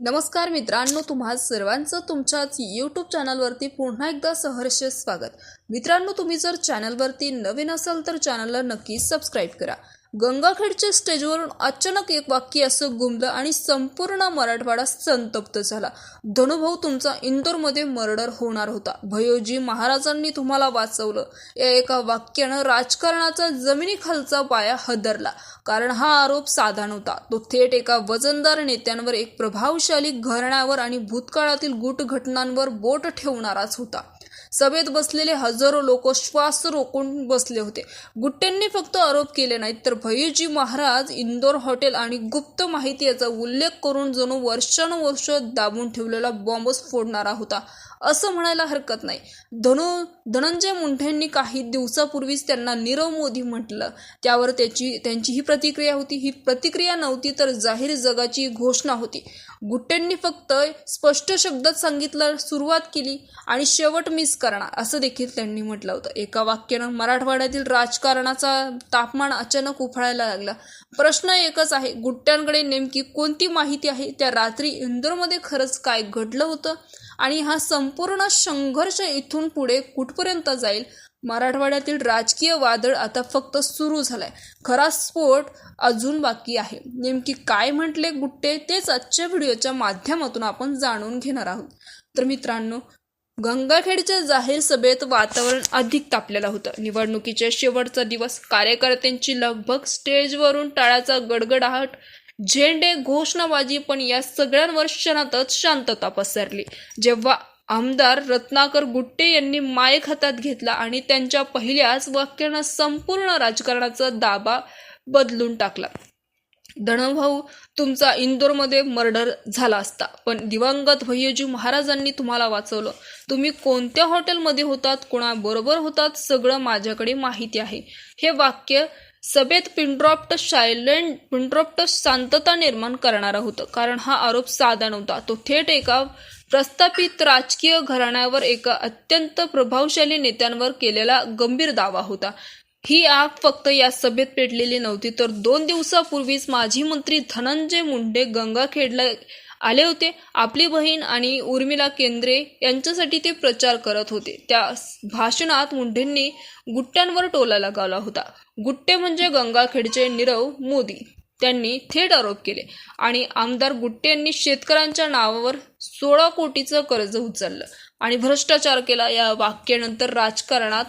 नमस्कार मित्रांनो तुम्हा सर्वांचं तुमच्याच यूट्यूब चॅनलवरती पुन्हा एकदा सहर्ष स्वागत. मित्रांनो तुम्ही जर चॅनलवरती नवीन असाल तर चॅनलला नक्की सबस्क्राईब करा. गंगाखेडच्या स्टेजवरून अचानक एक वाक्य असं गुमलं आणि संपूर्ण मराठवाडा संतप्त झाला. धनुभाऊ तुमचा इंदोरमध्ये मर्डर होणार होता. भयोजी महाराजांनी तुम्हाला वाचवलं. या एका वाक्यानं राजकारणाचा जमिनीखालचा पाया हदरला. कारण हा आरोप साधा नव्हता. तो थेट एका वजनदार नेत्यांवर एक प्रभावशाली घराण्यावर आणि भूतकाळातील गुट घटनांवर बोट ठेवणाराच होता. सभेत बसलेले हजारो लोक श्वास रोखून बसले होते. गुट्ट्यांनी फक्त आरोप केले नाहीत तर भैयूजी महाराज इंदोर हॉटेल आणि गुप्त माहिती याचा उल्लेख करून जणू वर्षानुवर्ष दाबून ठेवलेला बॉम्बच फोडणारा होता. असं म्हणायला हरकत नाही. धनु धनंजय मुंढेंनी काही दिवसापूर्वीच त्यांना नीरव मोदी म्हटलं. त्यावर त्याची त्यांची ही प्रतिक्रिया होती. ही प्रतिक्रिया नव्हती तर जाहीर जगाची घोषणा होती. गुट्टेंनी फक्त स्पष्ट शब्दात सांगितलं सुरुवात केली आणि शेवट मिस करणार. असं देखील त्यांनी म्हटलं होतं. एका वाक्यानं मराठवाड्यातील राजकारणाचा तापमान अचानक उफाळायला लागला. प्रश्न एकच आहे गुट्ट्यांकडे नेमकी कोणती माहिती आहे? त्या रात्री इंदोरमध्ये खरंच काय घडलं होतं? आणि हा संपूर्ण संघर्ष इथून पुढे कुठपर्यंत जाईल? मराठवाड्यातील राजकीय वादळ आता फक्त सुरू झालंय. खरा स्फोट अजून बाकी आहे. नेमकी काय म्हटले गुट्टे? तेच आजच्या व्हिडिओच्या माध्यमातून आपण जाणून घेणार आहोत. तर मित्रांनो गंगाखेडच्या जाहीर सभेत वातावरण अधिक तापलेलं होतं. निवडणुकीच्या शेवटचा दिवस कार्यकर्त्यांची लगबग स्टेजवरून टाळाचा गडगडाहट झेंडे घोषणाबाजी पण या सगळ्यांवर क्षणातच शांतता पसरली. जेव्हा आमदार रत्नाकर गुट्टे यांनी मायक हातात घेतला आणि त्यांच्या पहिल्याच वाक्यानं संपूर्ण राजकारणाचा दाबा बदलून टाकला. धनभाऊ तुमचा इंदोरमध्ये मर्डर झाला असता. पण दिवंगत भय्यजी महाराजांनी तुम्हाला वाचवलं. तुम्ही कोणत्या हॉटेलमध्ये होतात कोणाबरोबर होतात सगळं माझ्याकडे माहिती आहे. हे वाक्य सभेत पिंड्रॉप्ट सायलेंट पिंड्रॉप्ट शांतता निर्माण करणारं होतं. कारण हा आरोप साधा नव्हता. तो थेट एका प्रस्थापित राजकीय घराण्यावर एका अत्यंत प्रभावशाली नेत्यांवर केलेला गंभीर दावा होता. ही आग फक्त या सभेत पेटलेली नव्हती तर दोन दिवसापूर्वीच माजी मंत्री धनंजय मुंडे गंगाखेडला आले होते. आपली बहीण आणि उर्मिला केंद्रे यांच्यासाठी ते प्रचार करत होते. त्या भाषणात मुंडेंनी गुट्ट्यांवर टोला लगावला होता. गुट्टे म्हणजे गंगाखेडचे नीरव मोदी. त्यांनी थेट आरोप केले आणि आमदार गुट्टे यांनी शेतकऱ्यांच्या नावावर सोळा कोटीचं कर्ज उचललं आणि भ्रष्टाचार केला. या वाक्यानंतर राजकारणात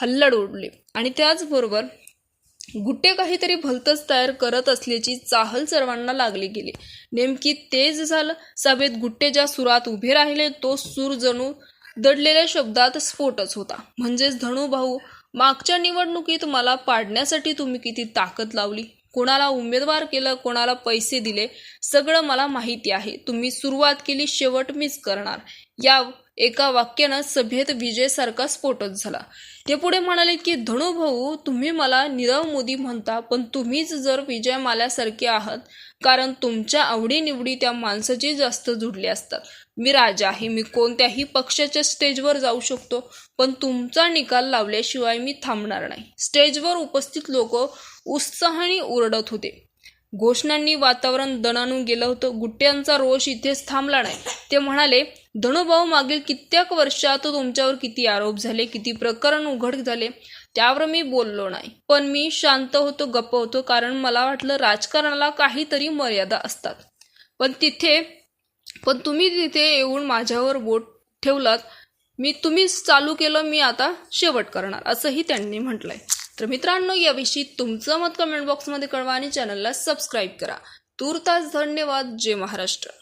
हल्लड उडले. आणि त्याचबरोबर गुट्टे काहीतरी भलतंच तयार करत असल्याची चाहल सर्वांना लागली गेली. नेमकी तेच झालं. सभेत गुट्टे ज्या सुरात उभे राहिले तो सूर जणू दडलेल्या शब्दात स्फोटच होता. म्हणजेच धनु भाऊ मागच्या निवडणुकीत मला पाडण्यासाठी तुम्ही किती ताकद लावली? कोणाला उमेदवार केलं कोणाला पैसे दिले सगळं मला माहिती आहे. तुम्ही सुरुवात केली शेवट मीच करणार. या एका वाक्यानं सभेत विजयसारखा स्फोटच झाला. ते पुढे म्हणाले की धनु भाऊ तुम्ही मला नीरव मोदी म्हणता पण तुम्हीच जर विजय माल्यासारखे आहात कारण तुमच्या आवडीनिवडी त्या माणसाची जास्त जुडले असतात. मी राजा आहे मी कोणत्याही पक्षाच्या स्टेजवर जाऊ शकतो पण तुमचा निकाल लावल्याशिवाय मी थांबणार नाही. स्टेजवर उपस्थित लोक उत्साहाने ओरडत होते. घोषणांनी वातावरण दणानून गेलं होतं. गुट्ट्यांचा रोष इथेच थांबला नाही. ते म्हणाले धनुभाऊ मागील कित्येक वर्षात तुमच्यावर किती आरोप झाले किती प्रकरण उघड झाले त्यावर मी बोललो नाही. पण मी शांत होतो गप्प होतो कारण मला वाटलं राजकारणाला काहीतरी मर्यादा असतात. पण तिथे पण तुम्ही तिथे येऊन माझ्यावर बोट ठेवलात मी तुम्हीच चालू केलं मी आता शेवट करणार असंही त्यांनी म्हटलंय. तर मित्रांनो याविषयी तुमचं मत कमेंट बॉक्समध्ये कळवा आणि चॅनलला सबस्क्राईब करा. तूर्तास धन्यवाद जय महाराष्ट्र.